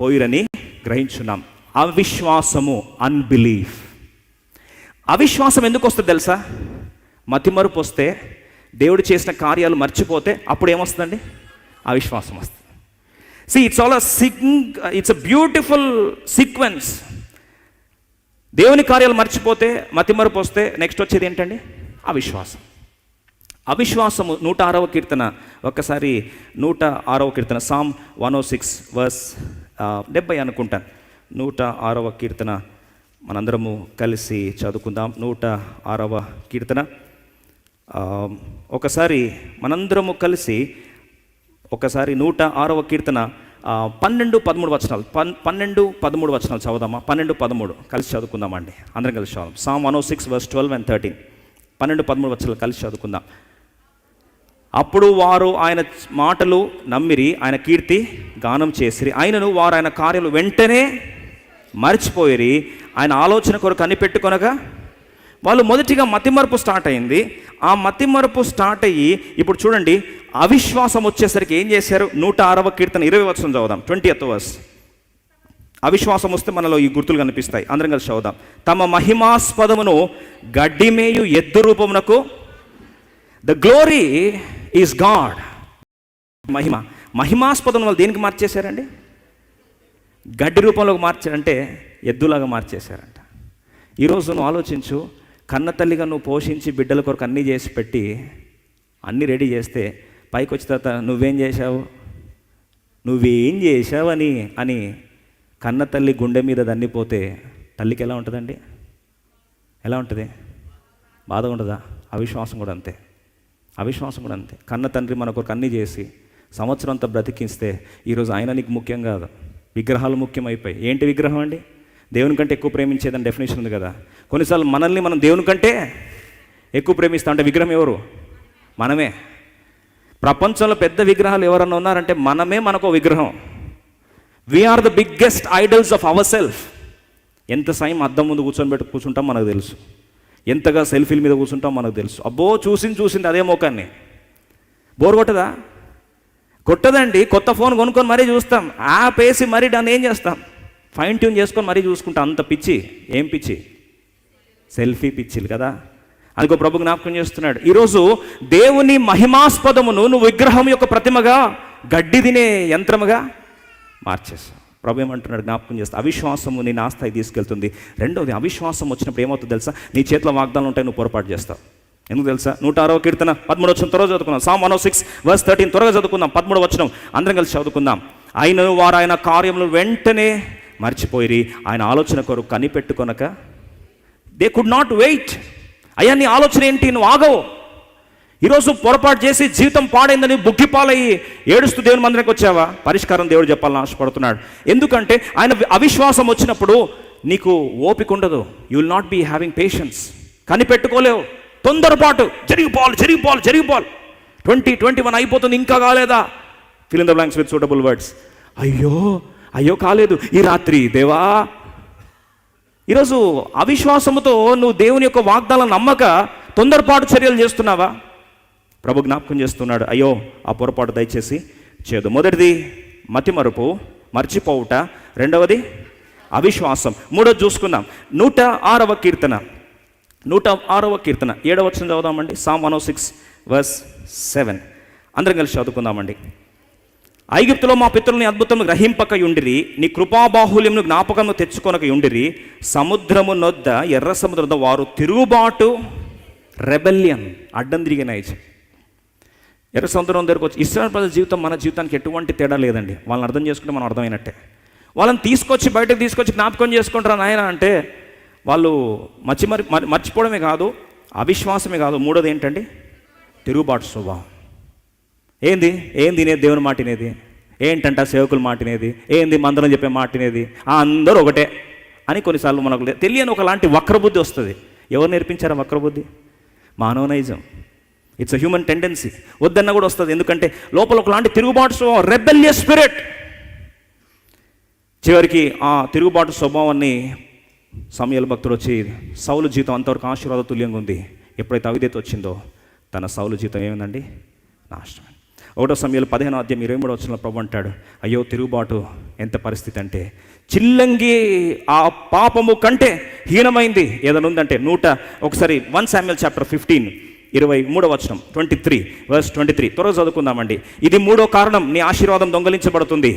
పోయిరని గ్రహించున్నాం. అవిశ్వాసము unbelief అవిశ్వాసం ఎందుకు వస్తుంది తెలుసా మతిమరుపు వస్తే దేవుడు చేసిన కార్యాలు మర్చిపోతే అప్పుడు ఏమొస్తుందండి? అవిశ్వాసం వస్తుంది. See it's all a sing it's a beautiful sequence దేవుని కార్యాలు మర్చిపోతే మతిమరుపు వస్తే నెక్స్ట్ వచ్చేది ఏంటండి? అవిశ్వాసం. అవిశ్వాసము నూట ఆరవ కీర్తన. ఒక్కసారి నూట ఆరవ కీర్తన. Psalm one O six verse డెబ్బై అనుకుంటాను నూట ఆరవ కీర్తన మనందరము కలిసి చదువుకుందాం. నూట ఆరవ కీర్తన. ఒకసారి మనందరము కలిసి ఒకసారి నూట ఆరవ కీర్తన పన్నెండు పదమూడు వచనాలు పన్ పన్నెండు పదమూడు వచనాలు చదువుదామా? పన్నెండు పదమూడు కలిసి చదువుకుందామండి. అందరం కలిసి చదువుదాం. Psalm one O six verse twelve and thirteen పన్నెండు పదమూడు వచనాలు కలిసి చదువుకుందాం. అప్పుడు వారు ఆయన మాటలు నమ్మిరి ఆయన కీర్తి గానం చేసిరి. ఆయనను వారు ఆయన కార్యాలు వెంటనే మర్చిపోయిరి. ఆయన ఆలోచన కొరకు కనిపెట్టుకొనగా వాళ్ళు మొదటిగా మతిమరుపు స్టార్ట్ అయింది. ఆ మతిమరుపు స్టార్ట్ అయ్యి ఇప్పుడు చూడండి అవిశ్వాసం వచ్చేసరికి ఏం చేశారు? నూట ఆరవ కీర్తన ఇరవై వచ్చిన చదువుదాం. Twenty eighth verse. అవిశ్వాసం వస్తే మనలో ఈ గుర్తులు కనిపిస్తాయి. అందరం కలిసి చదువుదాం. తమ మహిమాస్పదమును గడ్డిమేయు ఎద్దు రూపమునకు ద గ్లోరీ ఈజ్ గాడ్ మహిమ. మహిమాస్పదం వాళ్ళు దేనికి మార్చేశారండి? గడ్డి రూపంలోకి మార్చారంటే ఎద్దులాగా మార్చేశారంట. ఈరోజు నువ్వు ఆలోచించు కన్న తల్లిగా నువ్వు పోషించి బిడ్డల కొరకు అన్నీ చేసి పెట్టి అన్నీ రెడీ చేస్తే పైకి వచ్చిన తర్వాత నువ్వేం చేశావు? నువ్వేం చేశావని అని కన్న తల్లి గుండె మీద దన్నిపోతే తల్లికి ఎలా ఉంటుందండి? ఎలా ఉంటుంది? బాధ ఉండదా? అవిశ్వాసం కూడా అంతే. అవిశ్వాసం కూడా అంతే. కన్న తండ్రి మన కొరకు అన్నీ చేసి సంవత్సరం అంతా బ్రతికిస్తే ఈరోజు ఆయన నీకు ముఖ్యం కాదు. విగ్రహాలు ముఖ్యమైపోయి ఏంటి విగ్రహం అండి? దేవుని కంటే ఎక్కువ ప్రేమించేదని డెఫినేషన్ ఉంది కదా. కొన్నిసార్లు మనల్ని మనం దేవుని కంటే ఎక్కువ ప్రేమిస్తాం అంటే విగ్రహం ఎవరు? మనమే. ప్రపంచంలో పెద్ద విగ్రహాలు ఎవరన్నా ఉన్నారంటే మనమే మనకు విగ్రహం. We are the biggest idols of our self ఎంత సైం అద్దం ముందు కూర్చొని పెట్టి కూర్చుంటాం మనకు తెలుసు. ఎంతగా సెల్ఫీల మీద కూర్చుంటాం మనకు తెలుసు. అబ్బో చూసింది చూసింది అదే మోకాన్ని. బోర్ కొట్టదా? కొట్టదండి కొత్త ఫోన్ కొనుక్కొని మరీ చూస్తాం. యాప్ వేసి మరీ దాన్ని ఏం చేస్తాం? ఫైన్ ట్యూన్ చేసుకొని మరీ చూసుకుంటాం. అంత పిచ్చి. ఏం పిచ్చి? సెల్ఫీ పిచ్చిలు కదా. అందుకో ప్రభు జ్ఞాపకం చేస్తున్నాడు. ఈరోజు దేవుని మహిమాస్పదమును నువ్వు విగ్రహం యొక్క ప్రతిమగా గడ్డి తినే యంత్రముగా మార్చేస్తావు ప్రభు ఏమంటున్నాడు? జ్ఞాపకం చేస్తా. అవిశ్వాసము నీ నాస్థాయి తీసుకెళ్తుంది. రెండవది అవిశ్వాసం వచ్చినప్పుడు ఏమవుతుంది తెలుసా? నీ చేతిలో వాగ్దానం ఉంటాయి నువ్వు పొరపాటు చేస్తావు. ఎందుకు తెలుసా? నూట అరవై కీర్తన పదమూడు వచ్చిన త్వరగా చదువుకుందాం. Psalm one six verse thirteen త్వరగా చదువుకుందాం. పదమూడు వచ్చిన అందరం కలిసి చదువుకుందాం. ఆయన వారు ఆయన కార్యములు వెంటనే మర్చిపోయి ఆయన ఆలోచన కొరకు కనిపెట్టుకొనక దే కుడ్ నాట్ వెయిట్ అయ్యా నీ ఆలోచన ఏంటి? నువ్వు ఆగవు. ఈరోజు పొరపాటు చేసి జీవితం పాడైందని బుగ్గిపాలయ్యి ఏడుస్తూ దేవుని మందిరానికి వచ్చావా? పరిష్కారం దేవుడు చెప్పాలని ఆశపడుతున్నాడు. ఎందుకంటే ఆయన అవిశ్వాసం వచ్చినప్పుడు నీకు ఓపిక ఉండదు. You will not be having patience కనిపెట్టుకోలేవు. తొందరపాటు జరిగిపోవాలి జరిగిపోవాలి జరిగిపోవాలి ట్వంటీ ట్వంటీ వన్ అయిపోతుంది ఇంకా కాలేదా? Fill in the blanks with suitable words అయ్యో అయ్యో కాలేదు. ఈ రాత్రి దేవా. ఈరోజు అవిశ్వాసముతో నువ్వు దేవుని యొక్క వాగ్దానం నమ్మక తొందరపాటు చర్యలు చేస్తున్నావా? ప్రభు జ్ఞాపకం చేస్తున్నాడు అయ్యో ఆ పొరపాటు దయచేసి చేదు మొదటిది మతిమరుపు మర్చిపోవుట. రెండవది అవిశ్వాసం. మూడోది చూసుకుందాం. నూట ఆరవ కీర్తన. నూట ఆరవ కీర్తన. ఏడవ వచ్చిన చదువుదామండి. Psalm one six verse seven అందరం కలిసి చదువుకుందామండి. ఐగుప్తులో మా పితరుని అద్భుతం గ్రహింపక యుండిరి నీ కృపాబాహుల్యంను జ్ఞాపకం తెచ్చుకొనక యుండిరి సముద్రము నొద్ద ఎర్ర సముద్రం వారు తిరుగుబాటు రెబెలియన్ అడ్డం తిరిగిన ఎర్ర సముద్రం దగ్గరకు వచ్చి ఇస్రాయల్ ప్రజల జీవితం మన జీవితానికి ఎటువంటి తేడా లేదండి. వాళ్ళని అర్థం చేసుకుంటే మనం అర్థమైనట్టే. వాళ్ళని తీసుకొచ్చి బయటకు తీసుకొచ్చి జ్ఞాపకం చేసుకుంటారా నాయన అంటే వాళ్ళు మర్చి మరి మరి- మర్చిపోవడమే కాదు అవిశ్వాసమే కాదు. మూడోది ఏంటండి? తిరుగుబాటు స్వభావం. ఏంది? ఏంది తినేది దేవుని మాటినేది ఏంటంట సేవకులు మాటినేది ఏంది మందరం చెప్పే మాటినేది ఆ అందరూ ఒకటే అని కొన్నిసార్లు మనకు తెలియని ఒకలాంటి వక్రబుద్ధి వస్తుంది. ఎవరు నేర్పించారా వక్రబుద్ధి? మానవనైజం. ఇట్స్ అ హ్యూమన్ టెండెన్సీ వద్దన్న కూడా వస్తుంది. ఎందుకంటే లోపల ఒకలాంటి తిరుగుబాటు స్వభావం రెబెలియస్ స్పిరిట్ చివరికి ఆ తిరుగుబాటు స్వభావాన్ని సమయాల భక్తుడు వచ్చి సౌలు జీవితం అంతవరకు ఆశీర్వాద తుల్యంగా ఉంది. ఎప్పుడైతే అవిధేత వచ్చిందో తన సౌలు జీవితం ఏమైందండి? నాశనం. ఒకటో సమయంలో పదిహేను అధ్యాయం ఇరవై మూడు వచ్చిన ప్రభు అంటాడు అయ్యో తిరుగుబాటు ఎంత పరిస్థితి అంటే చిల్లంగి ఆ పాపము కంటే హీనమైంది ఏదైనా ఉందంటే నూట ఒకసారి వన్ శామ్యుల్ చాప్టర్ ఫిఫ్టీన్ ఇరవై మూడో వచనం twenty three verse twenty three త్వరగా చదువుకుందామండి. ఇది మూడో కారణం నీ ఆశీర్వాదం దొంగలించబడుతుంది.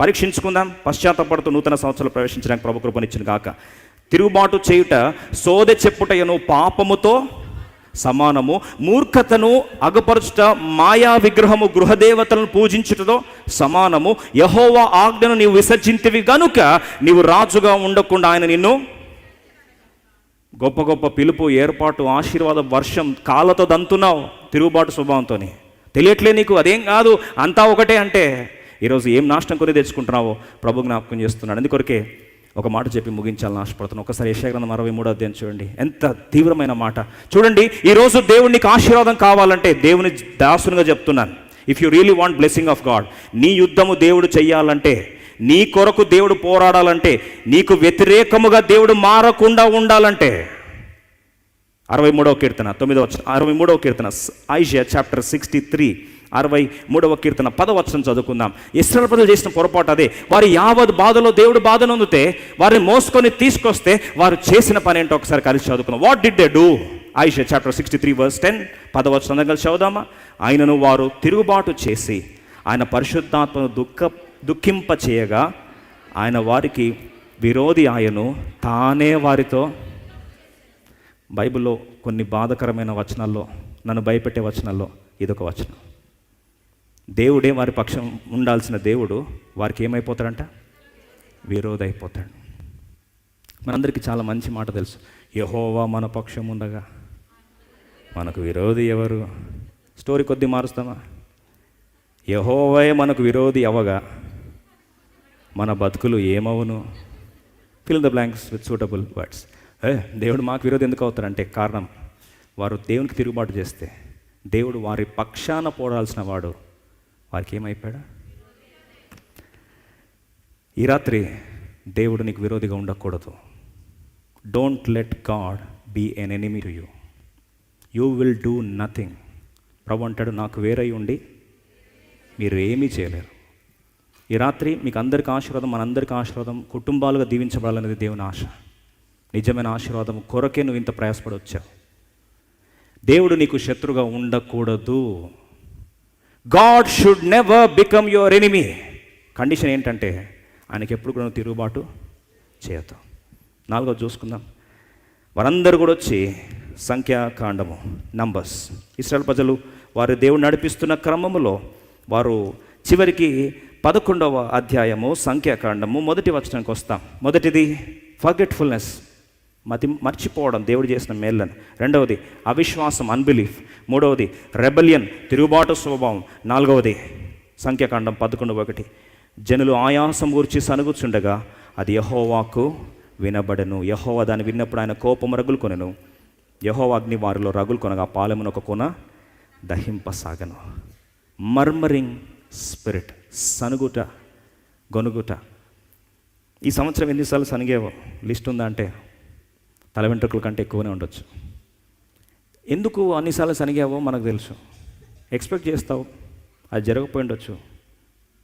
పరీక్షించుకుందాం పశ్చాత్తపడుతూ నూతన సంవత్సరాలు ప్రవేశించడానికి ప్రభు కృపనిచ్చిన కాక తిరుగుబాటు చేయుట సోదె చెప్పుటయను పాపముతో సమానము. మూర్ఖతను అగపరుచుట మాయా విగ్రహము గృహదేవతలను పూజించుటతో సమానము. యహోవా ఆజ్ఞను నీవు విసర్జింతివి గనుక నీవు రాజుగా ఉండకుండా ఆయన నిన్ను గొప్ప గొప్ప పిలుపు ఏర్పాటు ఆశీర్వాద వర్షం కాళ్ళతో దంతున్నావు తిరుగుబాటు స్వభావంతో తెలియట్లే నీకు అదేం కాదు అంతా ఒకటే అంటే. ఈరోజు ఏం నాశనం కొని తెచ్చుకుంటున్నావో ప్రభు జ్ఞాపకం చేస్తున్నాడు. అందుకొరకే ఒక మాట చెప్పి ముగించాలని ఆశపడుతున్నాను ఒకసారి యశాగ్రంథం అరవై మూడో అధ్యాయం చూడండి. ఎంత తీవ్రమైన మాట. చూడండి ఈరోజు దేవునికి ఆశీర్వాదం కావాలంటే దేవుని దాసునిగా చెప్తున్నాను. If you really want blessing of God నీ యుద్ధము దేవుడు చెయ్యాలంటే నీ కొరకు దేవుడు పోరాడాలంటే నీకు వ్యతిరేకముగా దేవుడు మారకుండా ఉండాలంటే. అరవై మూడవ కీర్తన తొమ్మిదవ అరవై మూడవ కీర్తన ఐషియా చాప్టర్ సిక్స్టీ త్రీ అరవై మూడవ కీర్తన పదవచనం చదువుకుందాం. ఇస్రాయల్ ప్రజలు చేసిన పొరపాటు అదే. వారి యావత్ బాధలో దేవుడు బాధ నొందితే వారిని మోసుకొని తీసుకొస్తే వారు చేసిన పని ఏంటో ఒకసారి కలిసి చదువుకుందాం. What did they do Isaiah chapter sixty three verse ten పదవచనం కలిసి చదువుదామా? ఆయనను వారు తిరుగుబాటు చేసి ఆయన పరిశుద్ధాత్మను దుఃఖ దుఃఖింప చేయగా ఆయన వారికి విరోధి ఆయను తానే వారితో బైబిల్లో కొన్ని బాధకరమైన వచనాల్లో నన్ను భయపెట్టే వచనాల్లో ఇదొక వచనం. దేవుడే వారి పక్షం ఉండాల్సిన దేవుడు వారికి ఏమైపోతాడంట? విరోధి అయిపోతాడు మనందరికీ చాలా మంచి మాట తెలుసు. యహోవా మన పక్షం ఉండగా మనకు విరోధి ఎవరు? స్టోరీ కొద్ది మారుస్తామా? యహోవే మనకు విరోధి అవగా మన బతుకులు ఏమవును? Fill the blanks with suitable words ఏ దేవుడు మాకు విరోధం ఎందుకు అవుతారంటే కారణం వారు దేవునికి తిరుగుబాటు చేస్తే దేవుడు వారి పక్షాన పోడాల్సిన వాడు వారికి ఏమైపోయాడు? ఈ రాత్రి దేవుడు నీకు విరోధిగా ఉండకూడదు. Don't let God be an enemy to you you will do nothing ప్రభు అంటాడు నాకు వేరై ఉండి మీరు ఏమీ చేయలేరు. ఈ రాత్రి మీకు అందరికి ఆశీర్వాదం మనందరికీ ఆశీర్వాదం కుటుంబాలుగా దీవించబడాలనేది దేవుని ఆశ. నిజమైన ఆశీర్వాదం కొరకే నువ్వు ఇంత ప్రయాసపడి వచ్చావు దేవుడు నీకు శత్రుగా ఉండకూడదు. God should never become your enemy. Condition ఏంటంటే ఆయనకి ఎప్పుడు కూడా నువ్వు తిరుగుబాటు చేయొద్దు. నాలుగో చూసుకుందాం. వారందరూ కూడా వచ్చి సంఖ్యాకాండము నంబర్స్. ఇస్రాయల్ ప్రజలు వారి దేవుడు నడిపిస్తున్న క్రమములో వారు చివరికి పదకొండవ అధ్యాయము సంఖ్యాకాండము. మొదటి వచనానికి వస్తాం. మొదటిది ఫర్గెట్ఫుల్నెస్ మతి మర్చిపోవడం దేవుడు చేసిన మేళ్ళను రెండవది అవిశ్వాసం అన్బిలీఫ్ మూడవది రెబలియన్ తిరుగుబాటు స్వభావం. నాలుగవది సంఖ్యాకాండం పదకొండు ఒకటి. జనులు ఆయాసం గూర్చి సనుగుచుండగా అది యహోవాకు వినబడను. యహోవా దాన్ని విన్నప్పుడు ఆయన కోపం రగులుకొనెను. యహోవా అగ్ని వారిలో రగులు కొనగా పాలెమును ఒక కొన దహింపసాగను. Murmuring spirit సనుగుట గొనుగుట. ఈ సంవత్సరం ఎన్నిసార్లు సనిగేవో లిస్ట్ ఉందా అంటే తల వెంట్రుకల కంటే ఎక్కువనే ఉండొచ్చు. ఎందుకు అన్నిసార్లు సనిగావో మనకు తెలుసు. ఎక్స్పెక్ట్ చేస్తావు అది జరగకపోయి ఉండొచ్చు.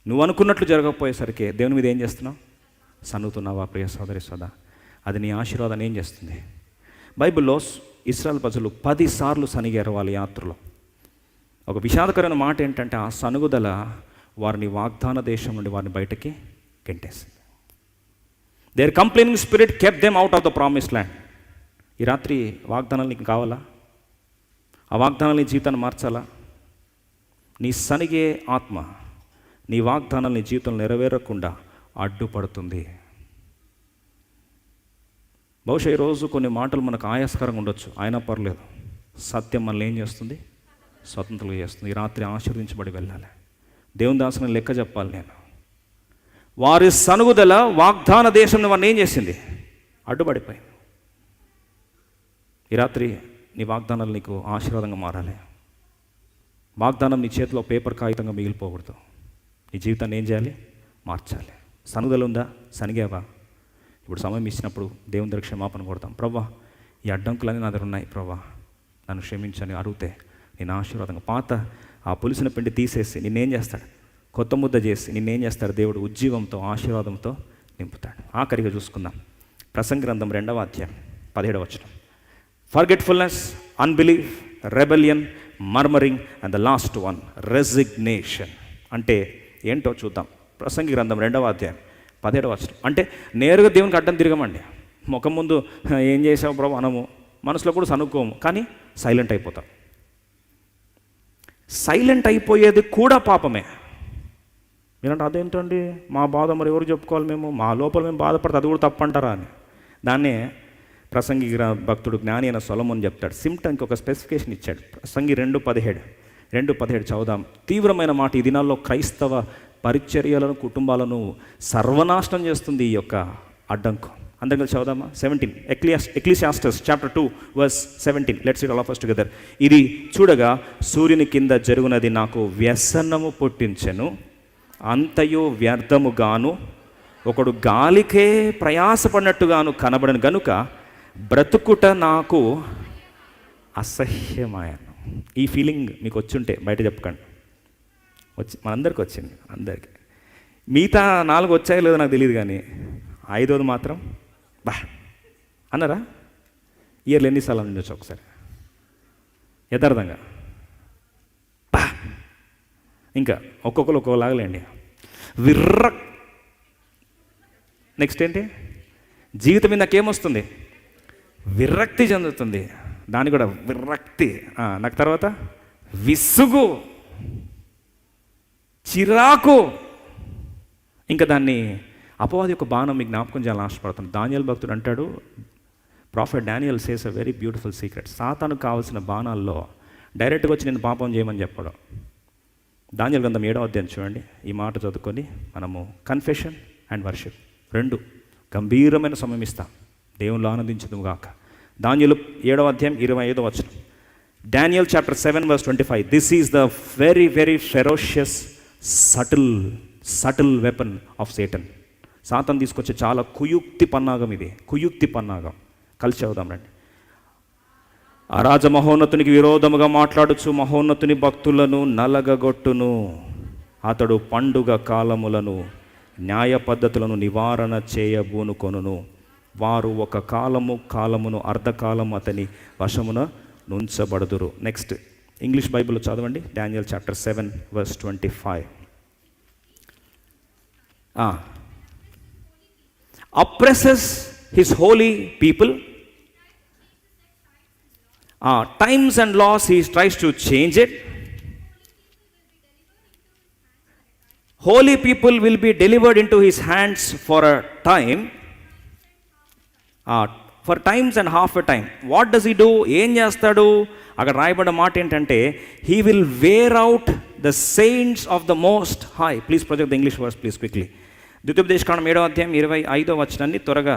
నువ్వు అనుకున్నట్లు జరగకపోయేసరికి దేవుని మీద ఏం చేస్తున్నావు? సనుగుతున్నావా ప్రియ సోదరి సోదా? అది నీ ఆశీర్వాదాన్ని ఏం చేస్తుంది? బైబిల్లో ఇస్రాయల్ ప్రజలు పది సార్లు సనిగారు వాళ్ళ యాత్రలో. ఒక విషాదకరమైన మాట ఏంటంటే ఆ సనుగుదల వారిని వాగ్దాన దేశం నుండి వారిని బయటకి గెంటేసింది. Their complaining spirit kept them out of the promise land ఈ రాత్రి వాగ్దానాలు నీకు కావాలా? ఆ వాగ్దానాలని జీవితాన్ని మార్చాలా? నీ సనిగే ఆత్మ నీ వాగ్దానాలని నీ నెరవేరకుండా అడ్డుపడుతుంది. బహుశా ఈరోజు కొన్ని మాటలు మనకు ఆయాస్కరంగా ఉండొచ్చు. అయినా పర్లేదు. సత్యం మనల్ని ఏం చేస్తుంది? స్వతంత్రంగా చేస్తుంది. ఈ రాత్రి ఆశీర్వదించబడి వెళ్ళాలి. దేవుని దాసుని లెక్క చెప్పాలి నేను. వారి సనుగుదల వాగ్దాన దేశంలో వారిని ఏం చేసింది? అడ్డుపడిపోయింది. ఈ రాత్రి నీ వాగ్దానాలు నీకు ఆశీర్వాదంగా మారాలి. వాగ్దానం నీ చేతిలో పేపర్ కాగితంగా మిగిలిపోకూడదు. నీ జీవితాన్ని ఏం చేయాలి? మార్చాలి. సనుదలు ఉందా? సనిగావా? ఇప్పుడు సమయం ఇచ్చినప్పుడు దేవుని దగ్గర క్షమాపణ కొడతాం ప్రవ్వా ఈ అడ్డంకులన్నీ నా దగ్గర ఉన్నాయి. ప్రవ్వా నన్ను క్షమించని అడిగితే నేను ఆశీర్వాదంగా పాత ఆ పులిసిన పిండి తీసేసి నిన్నేం చేస్తాడు? కొత్త ముద్ద చేసి నిన్నేం చేస్తాడు దేవుడు? ఉజ్జీవంతో ఆశీర్వాదంతో నింపుతాడు. ఆఖరిగా చూసుకుందాం. ప్రసంగ గ్రంథం రెండవ అధ్యాయం పదిహేడవ వచనం. Forgetfulness unbelief rebellion murmuring and the last one resignation అంటే ఏంటో చూద్దాం. ప్రసంగి గ్రంథం రెండవ అధ్యాయం పదిహేడవ వచనం. అంటే నేరుగా దేవునికి అడ్డం తిరగమండి. ముఖం ముందు ఏం చేసావు ప్రభు? అనము మనసులో కూడా సనుక్కోము. కానీ సైలెంట్ అయిపోతాం. సైలెంట్ అయిపోయేది కూడా పాపమే. మీరంటే అదేంటండి? మా బాధ మరి ఎవరు చెప్పుకోవాలి మేము? మా లోపల మేము బాధపడితే అది కూడా తప్పంటారా అని. దాన్నే ప్రసంగి భక్తుడు జ్ఞాని అయిన సొలమని చెప్తాడు. సిమ్టన్కి ఒక స్పెసిఫికేషన్ ఇచ్చాడు. ప్రసంగి రెండు పదిహేడు రెండు పదిహేడు చదుదాం తీవ్రమైన మాట ఈ దినాల్లో క్రైస్తవ పరిచర్యలను కుటుంబాలను సర్వనాశనం చేస్తుంది ఈ యొక్క అడ్డంకు. అందరం కలిసి చదుదామా seventeen ఎక్లియాస్ Ecclesiastes chapter two verse seventeen let's it all of first together ఇది చూడగా సూర్యుని కింద జరుగునది నాకు వ్యసనము పుట్టించెను అంతయో వ్యర్థముగాను ఒకడు గాలికే ప్రయాసపడినట్టుగాను కనబడను గనుక బ్రతుకుట నాకు అసహ్యమాయను. ఈ ఫీలింగ్ మీకు వచ్చుంటే బయట చెప్పకండి. వచ్చి మనందరికి వచ్చింది అందరికీ. మిగతా నాలుగు వచ్చాయో లేదో నాకు తెలియదు కానీ ఐదోది మాత్రం బా. అన్నారా? ఇయర్లు ఎన్నిసార్లు ఉండొచ్చు ఒకసారి యథార్థంగా. బా. ఇంకా ఒక్కొక్కరు ఒక్కొక్కలాగలేండి విర్ర. నెక్స్ట్ ఏంటి? జీవితం మీద నాకేమొస్తుంది? విరక్తి చెందుతుంది. దాని కూడా విరక్తి. నాకు తర్వాత విసుగు. చిరాకు. ఇంకా దాన్ని అపవాది యొక్క బాణం మీకు జ్ఞాపకం చేయాలని ఆశపడుతుంది దానియల్ భక్తుడు అంటాడు prophet Daniel says a very beautiful secret. సాతాను కావాల్సిన బాణాల్లో డైరెక్ట్గా వచ్చి నేను పాపం చేయమని చెప్పడం. దానియల్ గ్రంథం ఏడో అధ్యాయం చూడండి. ఈ మాట చదువుకొని మనము కన్ఫెషన్ అండ్ వర్షిప్ రెండు. గంభీరమైన సమయం ఇస్తాం. దేవుళ్ళు ఆనందించదు గాక దానియలు ఏడవ అధ్యాయం ఇరవై ఐదో వచ్చిన Daniel chapter seven verse twenty five. This is the very very ferocious subtle subtle weapon of Satan. సాతం తీసుకొచ్చే చాలా కుయుక్తి పన్నాగం ఇది. కుయుక్తి పన్నాగం. కలిసి చదువుదాం రండి. అరాజ రాజ మహోన్నతునికి విరోధముగా మాట్లాడుచు మహోన్నతుని భక్తులను నలగగొట్టును. అతడు పండుగ కాలములను న్యాయ పద్ధతులను నివారణ చేయబూనుకొనును వారు ఒక కాలము కాలమును అర్ధకాలం అతని వశమున నుంచబడుదురు. నెక్స్ట్ ఇంగ్లీష్ బైబిల్ చదవండి. Daniel chapter seven verse twenty five oppresses his holy people times and laws he tries to change it holy people will be delivered into his hands for a time for times and half a time what does he do ఏం చేస్తాడు? అక్కడ రాయబడ్డ మాట ఏంటంటే he will wear out the saints of the most high please project the English words please quickly ద్వితీయోపదేశకాండం ఏడో అధ్యాయం ఇరవై ఐదో వచనాన్ని త్వరగా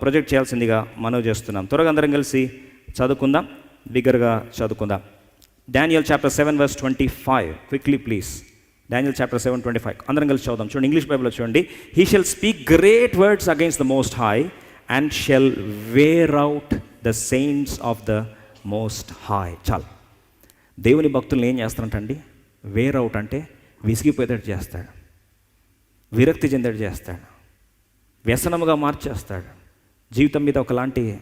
ప్రొజెక్ట్ చేయాల్సిందిగా మనవి చేస్తున్నాం. త్వరగా అందరం కలిసి చదువుకుందాం. బిగ్గరగా చదువుకుందాం. Daniel chapter seven verse twenty five. Quickly please. Daniel chapter seven twenty five. అందరం కలిసి చదువుదాం. చూడండి ఇంగ్లీష్ బైబిల్లో చూడండి. He shall speak great words against the most high and shall wear out the saints of the most high చాలు. దేవుని భక్తులను ఏం చేస్తారంటండి? వేర్ అవుట్ అంటే విసిగిపోయేటట్టు చేస్తాడు. విరక్తి చెందేటట్టు చేస్తాడు. వ్యసనముగా మార్చేస్తాడు. జీవితం మీద ఒకలాంటి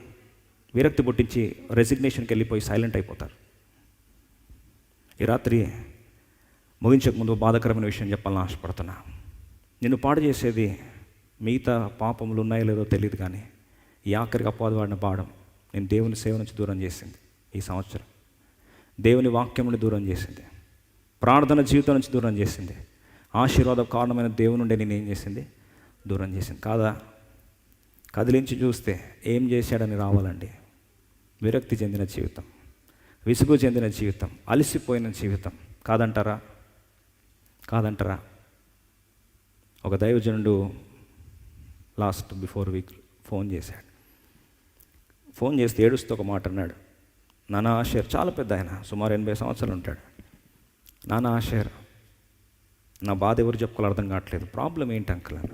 విరక్తి పుట్టించి రెసిగ్నేషన్కి వెళ్ళిపోయి సైలెంట్ అయిపోతారు. ఈ రాత్రి ముగించకముందు బాధకరమైన విషయం చెప్పాలని ఆశపడుతున్నా. నిన్ను పాడు చేసేది మిగతా పాపములు ఉన్నాయో లేదో తెలియదు కానీ ఈ ఆఖరికి అపవాది వాడిన పాడం నేను దేవుని సేవ నుంచి దూరం చేసింది ఈ సంవత్సరం. దేవుని వాక్యం నుండి దూరం చేసింది. ప్రార్థన జీవితం నుంచి దూరం చేసింది. ఆశీర్వాద కారణమైన దేవుని నుండి నేను ఏం చేసింది? దూరం చేసింది. కాదా? కదిలించి చూస్తే ఏం చేశాడని రావాలండి? విరక్తి చెందిన జీవితం. విసుగు చెందిన జీవితం. అలసిపోయిన జీవితం. కాదంటారా? కాదంటారా? ఒక దైవజనుడు లాస్ట్ బిఫోర్ వీక్ ఫోన్ చేశాడు. ఫోన్ చేస్తే ఏడుస్తూ ఒక మాట అన్నాడు. నానా ఆషేర్ చాలా పెద్ద ఆయన. సుమారు ఎనభై సంవత్సరాలు ఉంటాడు. నానా ఆషేర్ నా బాధ ఎవరు చెప్పుకోవాలి అర్థం కావట్లేదు. ప్రాబ్లం ఏంటి అంకుల్ అని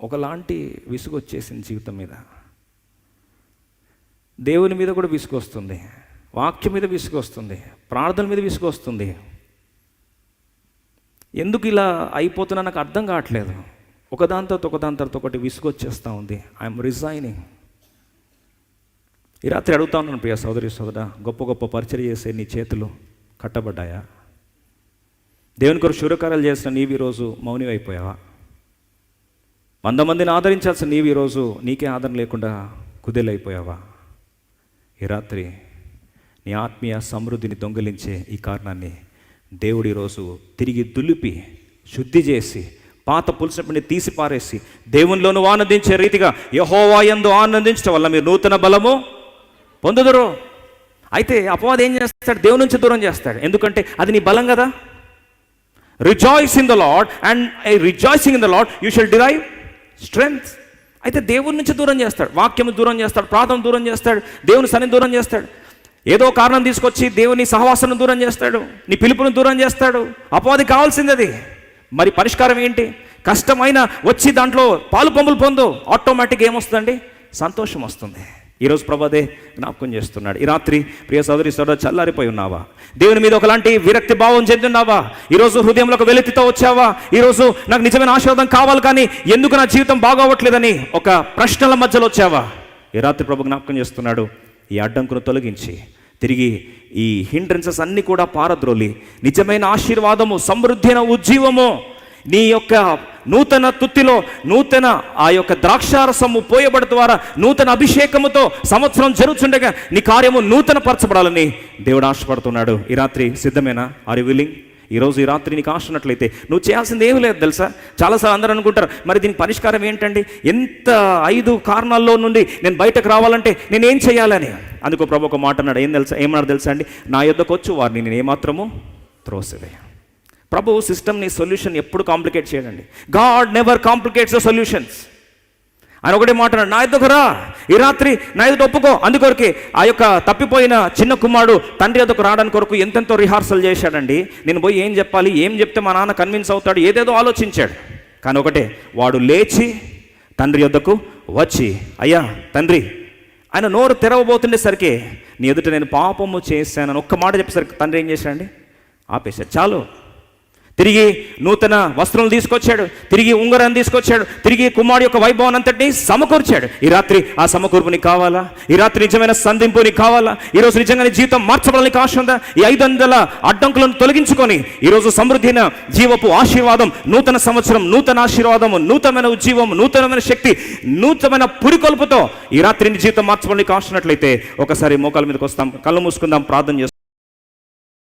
ఒకలాంటి విసుగు వచ్చేసింది జీవితం మీద. దేవుని మీద కూడా విసుగు వస్తుంది వాక్యం మీద విసుగు వస్తుంది ప్రార్థన మీద విసుగు వస్తుంది ఎందుకు ఇలా అయిపోతున్నా నాకు అర్థం కావట్లేదు. ఒకదాని తర్వాత ఒకదాని తర్వాత ఒకటి విసుగొచ్చేస్తూ ఉంది. ఐఎమ్ రిజైనింగ్ ఈ రాత్రి అడుగుతా ఉన్నాను ప్రియ సోదరి సోదర గొప్ప గొప్ప పరిచయం చేసే నీ చేతులు కట్టబడ్డాయా? దేవుని కొరకు శురకారాలు చేసిన నీవు ఈరోజు మౌని అయిపోయావా వంద మందిని ఆదరించాల్సిన నీవు ఈరోజు నీకే ఆదరణ లేకుండా కుదేలైపోయావా? ఈ రాత్రి నీ ఆత్మీయ సమృద్ధిని దొంగిలించే ఈ కారణాన్ని దేవుడు ఈరోజు తిరిగి దులిపి శుద్ధి చేసి పాత పులిసినప్పుడు తీసి పారేసి దేవునిలోను ఆనందించే రీతిగా యహోవా యందు ఆనందించడం వల్ల మీరు నూతన బలము పొందుదురు. అయితే అపవాదం ఏం చేస్తాడు? దేవుని నుంచి దూరం చేస్తాడు. ఎందుకంటే అది నీ బలం కదా? Rejoice in the lord and I rejoicing in the lord you shall derive strength అయితే దేవుని నుంచి దూరం చేస్తాడు. వాక్యం దూరం చేస్తాడు. ప్రార్థన దూరం చేస్తాడు. దేవుని సన్ని దూరం చేస్తాడు. ఏదో కారణం తీసుకొచ్చి దేవుని సహవాసను దూరం చేస్తాడు. నీ పిలుపును దూరం చేస్తాడు. అపవాది కావాల్సింది అది మరి పరిష్కారం ఏంటి? కష్టమైన వచ్చి దాంట్లో పాలు పంపులు పొందు. ఆటోమేటిక్ ఏమొస్తుందండి? సంతోషం వస్తుంది. ఈరోజు ప్రభాదే జ్ఞాపకం చేస్తున్నాడు. ఈ రాత్రి ప్రియ సోదరి సోదరు చల్లారిపోయి ఉన్నావా? దేవుని మీద ఒకలాంటి విరక్తి భావం చెందున్నావా ఈరోజు హృదయంలో ఒక వెలితితో వచ్చావా? ఈరోజు నాకు నిజమైన ఆశీర్వాదం కావాలి కానీ ఎందుకు నా జీవితం బాగోవట్లేదని ఒక ప్రశ్నల మధ్యలో వచ్చావా? ఈ రాత్రి ప్రభు జ్ఞాపకం చేస్తున్నాడు. ఈ అడ్డంకును తొలగించి తిరిగి ఈ హిండ్రెన్సెస్ అన్నీ కూడా పారద్రోలి. నిజమైన ఆశీర్వాదము సమృద్ధి అయిన ఉజ్జీవము. నీ యొక్క నూతన తుత్తిలో నూతన ఆ యొక్క ద్రాక్షారసము పోయబడి ద్వారా నూతన అభిషేకముతో సంవత్సరం జరుగుతుండగా నీ కార్యము నూతన పరచబడాలని దేవుడు ఆశపడుతున్నాడు. ఈ రాత్రి సిద్ధమేనా? ఆర్ యు విల్లింగ్ ఈరోజు ఈ రాత్రి నీకు ఆశ ఉన్నట్లయితే నువ్వు చేయాల్సింది ఏమీ లేదు తెలుసా? చాలాసార్లు అందరూ అనుకుంటారు మరి దీని పరిష్కారం ఏంటండి? ఎంత ఐదు కారణాల్లో నుండి నేను బయటకు రావాలంటే నేను ఏం చేయాలని? అందుకో ప్రభు ఒక మాట అన్నాడు. ఏం తెలుసా? ఏమన్నాడు తెలుసా అండి? నా యొద్దకు వచ్చు వారిని నేను ఏమాత్రము త్రోసివేయ ప్రభు సిస్టమ్ని సొల్యూషన్ ఎప్పుడు complicate చేయడండి. God never complicates the solutions ఆయన ఒకటే మాట్లాడు నా ఎద్దుకు రా? ఈ రాత్రి నా ఎదుట ఒప్పుకో? అందుకొరకే ఆ యొక్క తప్పిపోయిన చిన్న కుమారుడు తండ్రి ఎదుకు రావడానికి కొరకు ఎంతెంతో రిహార్సల్ చేశాడండి. నేను పోయి ఏం చెప్పాలి? ఏం చెప్తే మా నాన్న కన్విన్స్ అవుతాడు? ఏదేదో ఆలోచించాడు. కానీ ఒకటే వాడు లేచి తండ్రి యొద్దకు వచ్చి అయ్యా తండ్రి ఆయన నోరు తెరవబోతుండేసరికి నీ ఎదుట నేను పాపము చేశానని ఒక్క మాట చెప్పేసరికి తండ్రి ఏం చేశాడండి? ఆపేశాడు. చాలు. తిరిగి నూతన వస్త్రం తీసుకొచ్చాడు తిరిగి ఉంగరాన్ని తీసుకొచ్చాడు తిరిగి కుమారుడు యొక్క వైభవం అంతటిని సమకూర్చాడు. ఈ రాత్రి ఆ సమకూర్పు కావాలా? ఈ రాత్రి నిజమైన సంధింపుని కావాలా? ఈరోజు నిజంగా నీ జీవితం మార్చబడాలని ఆశ ఉందా? ఈ ఐదు వందల అడ్డంకులను తొలగించుకొని ఈరోజు సమృద్ధిన జీవపు ఆశీర్వాదం నూతన సంవత్సరం నూతన ఆశీర్వాదము నూతనమైన ఉజ్జీవము నూతనమైన శక్తి నూతనమైన పురికొల్పుతో ఈ రాత్రి నీ జీవితం మార్చబడాలని ఆశ ఒకసారి మోకాల మీదకి వస్తాం కళ్ళు మూసుకుందాం ప్రార్థన చేస్తాం.